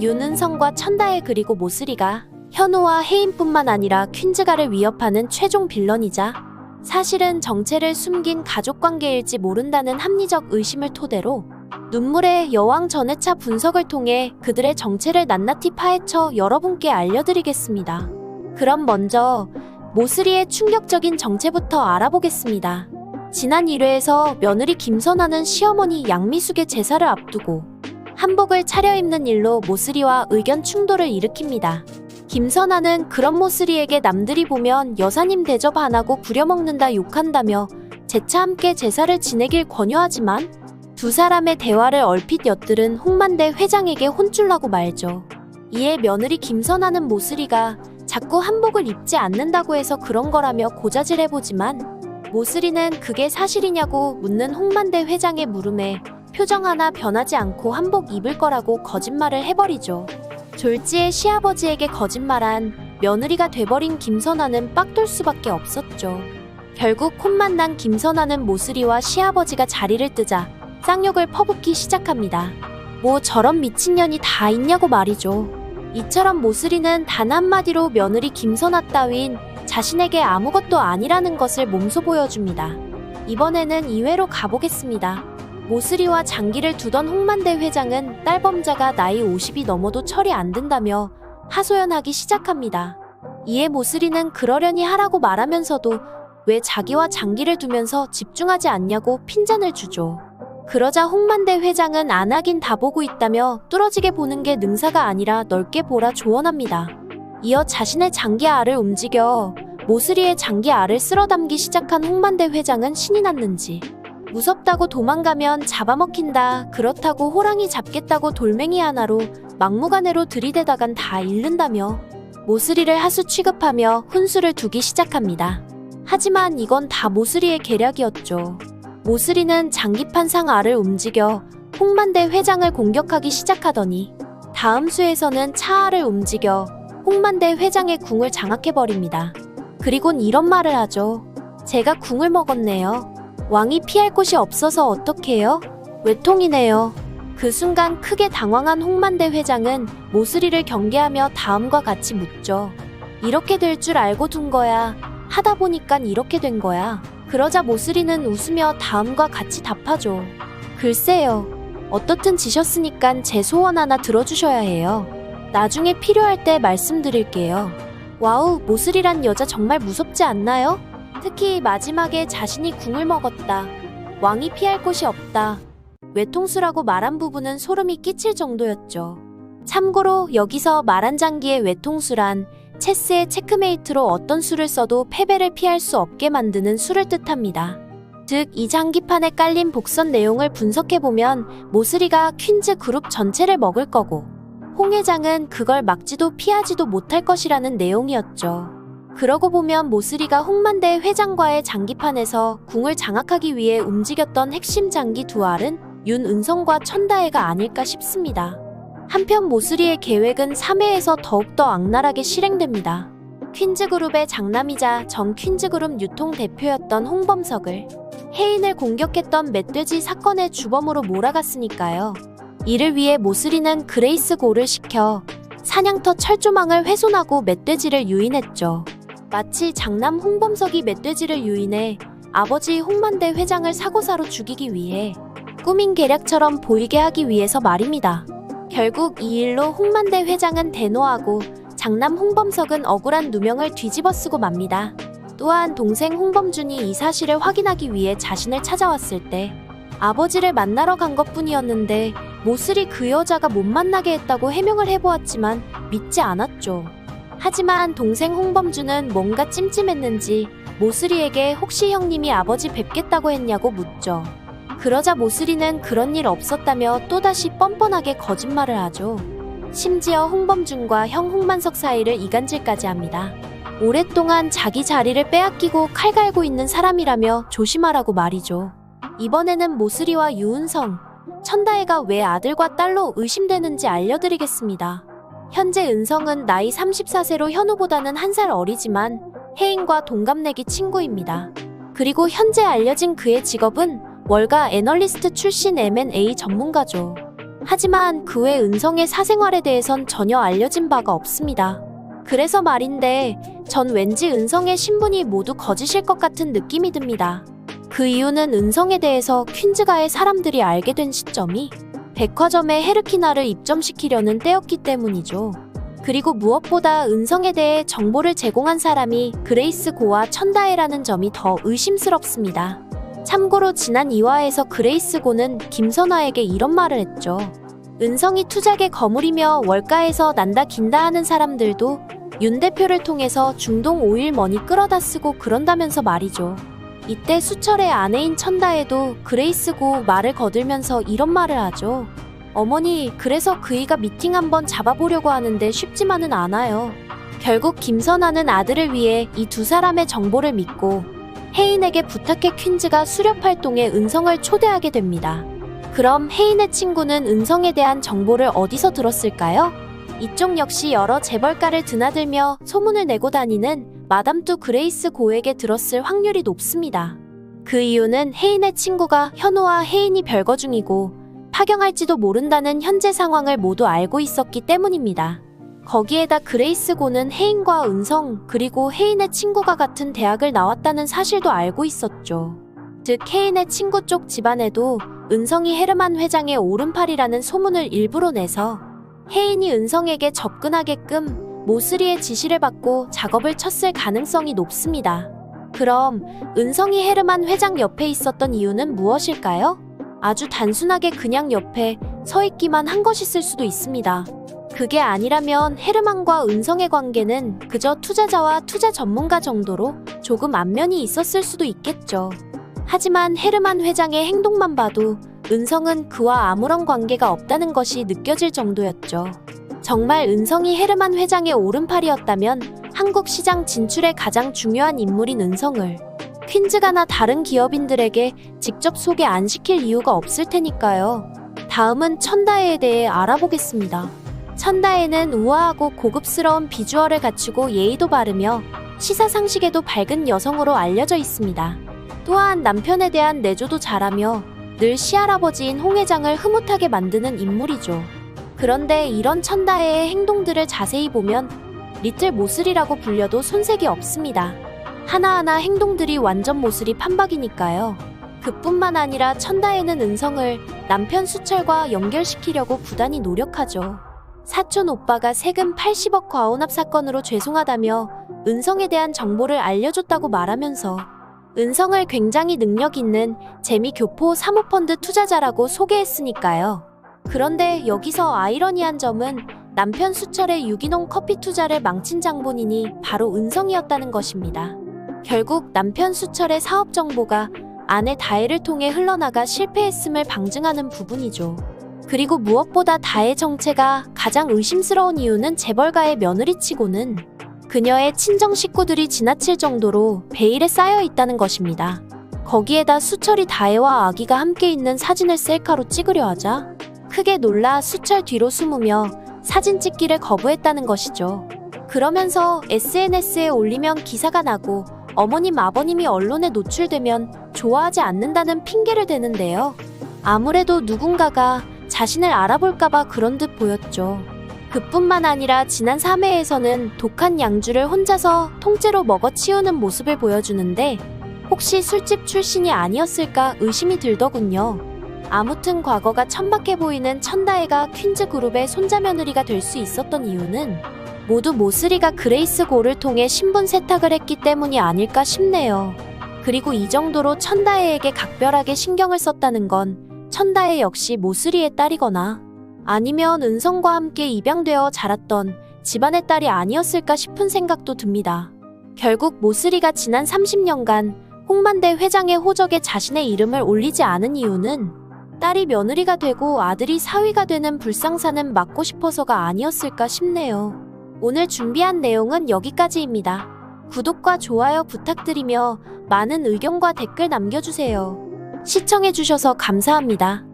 윤은성과 천다혜 그리고 모슬이가 현우와 혜인뿐만 아니라 퀸즈가를 위협하는 최종 빌런이자 사실은 정체를 숨긴 가족 관계일지 모른다는 합리적 의심을 토대로 눈물의 여왕 전회차 분석을 통해 그들의 정체를 낱낱이 파헤쳐 여러분께 알려드리겠습니다. 그럼 먼저 모슬이의 충격적인 정체부터 알아보겠습니다. 지난 1회에서 며느리 김선아는 시어머니 양미숙의 제사를 앞두고 한복을 차려입는 일로 모슬이와 의견 충돌을 일으킵니다. 김선아는 그런 모슬이에게 남들이 보면 여사님 대접 안 하고 부려먹는다 욕한다며 재차 함께 제사를 지내길 권유하지만 두 사람의 대화를 얼핏 엿들은 홍만대 회장에게 혼쭐나고 말죠. 이에 며느리 김선아는 모슬이가 자꾸 한복을 입지 않는다고 해서 그런 거라며 고자질해보지만 모슬이는 그게 사실이냐고 묻는 홍만대 회장의 물음에 표정 하나 변하지 않고 한복 입을 거라고 거짓말을 해버리죠. 졸지의 시아버지에게 거짓말한 며느리가 돼버린 김선아는 빡돌 수밖에 없었죠. 결국 콧만 난 김선아는 모슬이와 시아버지가 자리를 뜨자 쌍욕을 퍼붓기 시작합니다. 뭐 저런 미친년이 다 있냐고 말이죠. 이처럼 모슬이는 단 한마디로 며느리 김선아 따윈 자신에게 아무것도 아니라는 것을 몸소 보여줍니다. 이번에는 2회로 가보겠습니다. 모슬이와 장기를 두던 홍만대 회장은 딸범자가 나이 50이 넘어도 철이 안 든다며 하소연하기 시작합니다. 이에 모슬이는 그러려니 하라고 말하면서도 왜 자기와 장기를 두면서 집중하지 않냐고 핀잔을 주죠. 그러자 홍만대 회장은 안 하긴 다 보고 있다며 뚫어지게 보는 게 능사가 아니라 넓게 보라 조언합니다. 이어 자신의 장기 알을 움직여 모슬이의 장기 알을 쓸어 담기 시작한 홍만대 회장은 신이 났는지 무섭다고 도망가면 잡아먹힌다 그렇다고 호랑이 잡겠다고 돌멩이 하나로 막무가내로 들이대다간 다 잃는다며 모슬이를 하수 취급하며 훈수를 두기 시작합니다. 하지만 이건 다 모슬이의 계략이었죠. 모슬이는 장기판 상 알을 움직여 홍만대 회장을 공격하기 시작하더니 다음 수에서는 차알을 움직여 홍만대 회장의 궁을 장악해버립니다. 그리곤 이런 말을 하죠. 제가 궁을 먹었네요. 왕이 피할 곳이 없어서 어떡해요? 외통이네요. 그 순간 크게 당황한 홍만대 회장은 모슬이를 경계하며 다음과 같이 묻죠. 이렇게 될 줄 알고 둔 거야. 하다 보니깐 이렇게 된 거야. 그러자 모슬이는 웃으며 다음과 같이 답하죠. 글쎄요. 어떻든 지셨으니깐 제 소원 하나 들어주셔야 해요. 나중에 필요할 때 말씀드릴게요. 와우, 모슬이란 여자 정말 무섭지 않나요? 특히 마지막에 자신이 궁을 먹었다. 왕이 피할 곳이 없다. 외통수라고 말한 부분은 소름이 끼칠 정도였죠. 참고로 여기서 말한 장기의 외통수란 체스의 체크메이트로 어떤 수를 써도 패배를 피할 수 없게 만드는 수를 뜻합니다. 즉, 이 장기판에 깔린 복선 내용을 분석해보면 모슬이가 퀸즈 그룹 전체를 먹을 거고, 홍 회장은 그걸 막지도 피하지도 못할 것이라는 내용이었죠. 그러고 보면 모슬이가 홍만대 회장과의 장기판에서 궁을 장악하기 위해 움직였던 핵심 장기 두 알은 윤은성과 천다혜가 아닐까 싶습니다. 한편 모슬이의 계획은 3회에서 더욱더 악랄하게 실행됩니다. 퀸즈그룹의 장남이자 전 퀸즈그룹 유통 대표였던 홍범석을 해인을 공격했던 멧돼지 사건의 주범으로 몰아갔으니까요. 이를 위해 모슬이는 그레이스 고를 시켜 사냥터 철조망을 훼손하고 멧돼지를 유인했죠. 마치 장남 홍범석이 멧돼지를 유인해 아버지 홍만대 회장을 사고사로 죽이기 위해 꾸민 계략처럼 보이게 하기 위해서 말입니다. 결국 이 일로 홍만대 회장은 대노하고 장남 홍범석은 억울한 누명을 뒤집어쓰고 맙니다. 또한 동생 홍범준이 이 사실을 확인하기 위해 자신을 찾아왔을 때 아버지를 만나러 간 것뿐이었는데 모슬이 그 여자가 못 만나게 했다고 해명을 해보았지만 믿지 않았죠. 하지만 동생 홍범준은 뭔가 찜찜했는지 모슬이에게 혹시 형님이 아버지 뵙겠다고 했냐고 묻죠. 그러자 모슬이는 그런 일 없었다며 또다시 뻔뻔하게 거짓말을 하죠. 심지어 홍범준과 형 홍만석 사이를 이간질까지 합니다. 오랫동안 자기 자리를 빼앗기고 칼 갈고 있는 사람이라며 조심하라고 말이죠. 이번에는 모슬이와 유은성, 천다혜가 왜 아들과 딸로 의심되는지 알려드리겠습니다. 현재 은성은 나이 34세로 현우보다는 한 살 어리지만 혜인과 동갑내기 친구입니다. 그리고 현재 알려진 그의 직업은 월가 애널리스트 출신 M&A 전문가죠. 하지만 그 외 은성의 사생활에 대해선 전혀 알려진 바가 없습니다. 그래서 말인데 전 왠지 은성의 신분이 모두 거짓일 것 같은 느낌이 듭니다. 그 이유는 은성에 대해서 퀸즈가의 사람들이 알게 된 시점이 백화점에 헤르키나를 입점시키려는 때였기 때문이죠. 그리고 무엇보다 은성에 대해 정보를 제공한 사람이 그레이스 고와 천다해라는 점이 더 의심스럽습니다. 참고로 지난 2화에서 그레이스 고는 김선화에게 이런 말을 했죠. 은성이 투작에 거물이며 월가에서 난다 긴다 하는 사람들도 윤 대표를 통해서 중동 오일 머니 끌어다 쓰고 그런다면서 말이죠. 이때 수철의 아내인 천다에도 그레이스 고 말을 거들면서 이런 말을 하죠. 어머니, 그래서 그이가 미팅 한번 잡아보려고 하는데 쉽지만은 않아요. 결국 김선아는 아들을 위해 이 두 사람의 정보를 믿고 혜인에게 부탁해 퀸즈가 수렵 활동에 은성을 초대하게 됩니다. 그럼 혜인의 친구는 은성에 대한 정보를 어디서 들었을까요? 이쪽 역시 여러 재벌가를 드나들며 소문을 내고 다니는 마담 뚜 그레이스 고에게 들었을 확률이 높습니다. 그 이유는 혜인의 친구가 현우와 혜인이 별거 중이고 파경할지도 모른다는 현재 상황을 모두 알고 있었기 때문입니다. 거기에다 그레이스 고는 혜인과 은성 그리고 혜인의 친구가 같은 대학을 나왔다는 사실도 알고 있었죠. 즉 혜인의 친구 쪽 집안에도 은성이 헤르만 회장의 오른팔이라는 소문을 일부러 내서 혜인이 은성에게 접근하게끔 모스리의 지시를 받고 작업을 쳤을 가능성이 높습니다. 그럼 은성이 헤르만 회장 옆에 있었던 이유는 무엇일까요? 아주 단순하게 그냥 옆에 서 있기만 한 것이었을 수도 있습니다. 그게 아니라면 헤르만과 은성의 관계는 그저 투자자와 투자 전문가 정도로 조금 안면이 있었을 수도 있겠죠. 하지만 헤르만 회장의 행동만 봐도 은성은 그와 아무런 관계가 없다는 것이 느껴질 정도였죠. 정말 은성이 헤르만 회장의 오른팔이었다면 한국 시장 진출에 가장 중요한 인물인 은성을 퀸즈가나 다른 기업인들에게 직접 소개 안 시킬 이유가 없을 테니까요. 다음은 천다해에 대해 알아보겠습니다. 천다해는 우아하고 고급스러운 비주얼을 갖추고 예의도 바르며 시사상식에도 밝은 여성으로 알려져 있습니다. 또한 남편에 대한 내조도 잘하며 늘 시할아버지인 홍 회장을 흐뭇하게 만드는 인물이죠. 그런데 이런 천다해의 행동들을 자세히 보면 리틀 모슬이라고 불려도 손색이 없습니다. 하나하나 행동들이 완전 모슬이 판박이니까요. 그뿐만 아니라 천다해는 은성을 남편 수철과 연결시키려고 부단히 노력하죠. 사촌 오빠가 세금 80억 과온합 사건으로 죄송하다며 은성에 대한 정보를 알려줬다고 말하면서 은성을 굉장히 능력 있는 재미 교포 사모펀드 투자자라고 소개했으니까요. 그런데 여기서 아이러니한 점은 남편 수철의 유기농 커피 투자를 망친 장본인이 바로 은성이었다는 것입니다. 결국 남편 수철의 사업 정보가 아내 다혜를 통해 흘러나가 실패했음을 방증하는 부분이죠. 그리고 무엇보다 다혜 정체가 가장 의심스러운 이유는 재벌가의 며느리치고는 그녀의 친정 식구들이 지나칠 정도로 베일에 쌓여 있다는 것입니다. 거기에다 수철이 다혜와 아기가 함께 있는 사진을 셀카로 찍으려 하자 크게 놀라 수철 뒤로 숨으며 사진 찍기를 거부했다는 것이죠. 그러면서 SNS에 올리면 기사가 나고 어머님 아버님이 언론에 노출되면 좋아하지 않는다는 핑계를 대는데요. 아무래도 누군가가 자신을 알아볼까봐 그런 듯 보였죠. 그뿐만 아니라 지난 3회에서는 독한 양주를 혼자서 통째로 먹어 치우는 모습을 보여주는데 혹시 술집 출신이 아니었을까 의심이 들더군요. 아무튼 과거가 천박해 보이는 천다혜가 퀸즈 그룹의 손자며느리가 될 수 있었던 이유는 모두 모스리가 그레이스 고를 통해 신분 세탁을 했기 때문이 아닐까 싶네요. 그리고 이 정도로 천다혜에게 각별하게 신경을 썼다는 건 천다혜 역시 모스리의 딸이거나 아니면 은성과 함께 입양되어 자랐던 집안의 딸이 아니었을까 싶은 생각도 듭니다. 결국 모스리가 지난 30년간 홍만대 회장의 호적에 자신의 이름을 올리지 않은 이유는 딸이 며느리가 되고 아들이 사위가 되는 불상사는 막고 싶어서가 아니었을까 싶네요. 오늘 준비한 내용은 여기까지입니다. 구독과 좋아요 부탁드리며 많은 의견과 댓글 남겨주세요. 시청해주셔서 감사합니다.